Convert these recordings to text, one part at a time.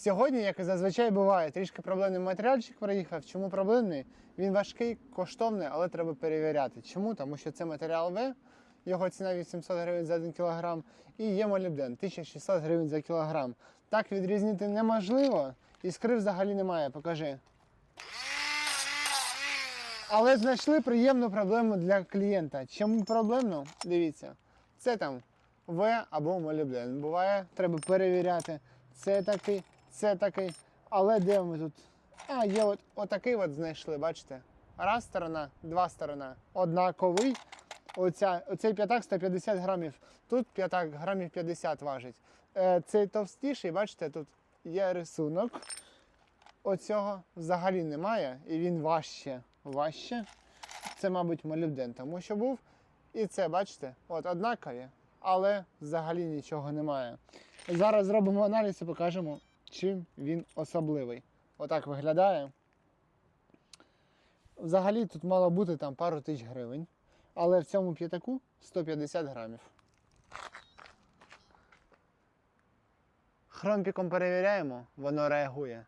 Сьогодні, як і зазвичай буває, трішки проблемний матеріальчик приїхав. Чому проблемний? Він важкий, коштовний, але треба перевіряти. Чому? Тому що це матеріал В, його ціна 800 гривень за 1 кг, і є молібден 1600 гривень за кілограм. Так відрізнити неможливо, іскри взагалі немає. Покажи. Але знайшли приємну проблему для клієнта. Чому проблемну? Дивіться, це там В або молібден. Буває, треба перевіряти. Це такий, це такий. Але де ми тут? А, є от отакий от знайшли, бачите? Раз сторона, два сторона. Однаковий. Оця, оцей п'ятак 150 грамів. Тут п'ятак грамів 50 важить. Е, цей товстіший, бачите, тут є рисунок. Оцього взагалі немає, і він важче. Важче. Це, мабуть, молібден, тому що був. І це, бачите, от однакові, але взагалі нічого немає. Зараз зробимо аналіз і покажемо, чим він особливий. Отак виглядає. Взагалі тут мало бути там пару тисяч гривень, але в цьому п'ятаку 150 грамів. Хромпіком перевіряємо, воно реагує.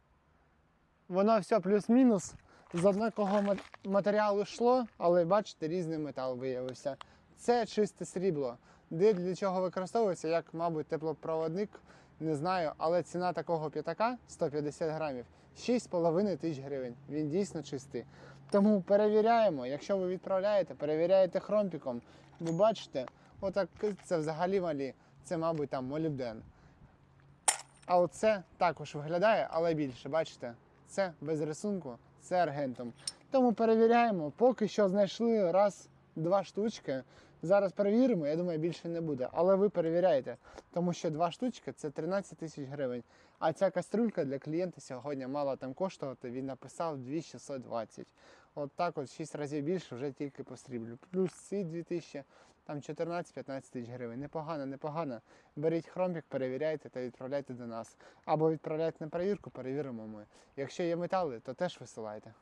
Воно все плюс-мінус з однакового матеріалу йшло, але бачите, різний метал виявився. Це чисте срібло. Де для чого використовується, як, мабуть, теплопроводник, не знаю, але ціна такого п'ятака 150 грамів 6,5 тисяч гривень. Він дійсно чистий. Тому перевіряємо. Якщо ви відправляєте, перевіряєте хромпіком. Ви бачите, отак це взагалі малі. Це, мабуть, там молібден. А оце також виглядає, але більше, бачите? Це без рисунку, це аргентом. Тому перевіряємо, поки що знайшли раз, два штучки. Зараз перевіримо, я думаю, більше не буде. Але ви перевіряєте, тому що два штучки це 13 тисяч гривень. А ця кастрюлька для клієнта сьогодні мала там коштувати, він написав 2620. От так от 6 разів більше вже тільки посріблю. Плюс ці 2000, там 14-15 тисяч гривень. Непогано, непогано. Беріть хромпік, перевіряйте та відправляйте до нас. Або відправляйте на перевірку, перевіримо ми. Якщо є метали, то теж висилайте.